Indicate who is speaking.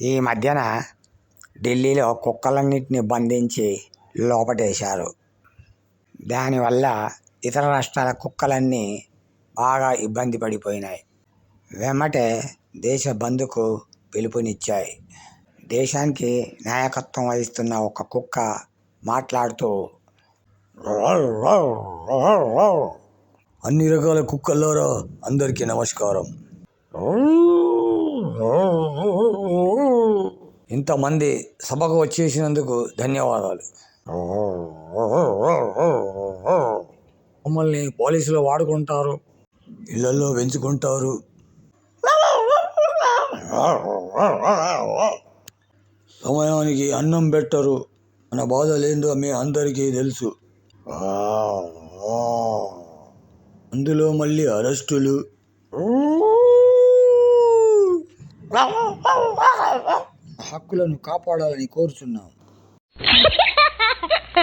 Speaker 1: ఈ మధ్యన ఢిల్లీలో కుక్కలన్నింటినీ బంధించి లోపటేశారు. దానివల్ల ఇతర రాష్ట్రాల కుక్కలన్నీ బాగా ఇబ్బంది పడిపోయినాయి. వెమ్మటే దేశ బంధుకు పిలుపునిచ్చాయి. దేశానికి నాయకత్వం వహిస్తున్న ఒక కుక్క మాట్లాడుతూ అన్ని రకాల కుక్కల్లోరో అందరికీ నమస్కారం. ఇంతమంది సభకు వచ్చేసినందుకు ధన్యవాదాలు. మమ్మల్ని పోలీసులు వాడుకుంటారు ఇళ్ళలో పెంచుకుంటారు. సమయానికి అన్నం పెట్టరు. మన బాధ లేదో మీ అందరికీ తెలుసు. అందులో మళ్ళీ అరెస్టులు. హక్కులను కాపాడాలని కోరుచున్నాం.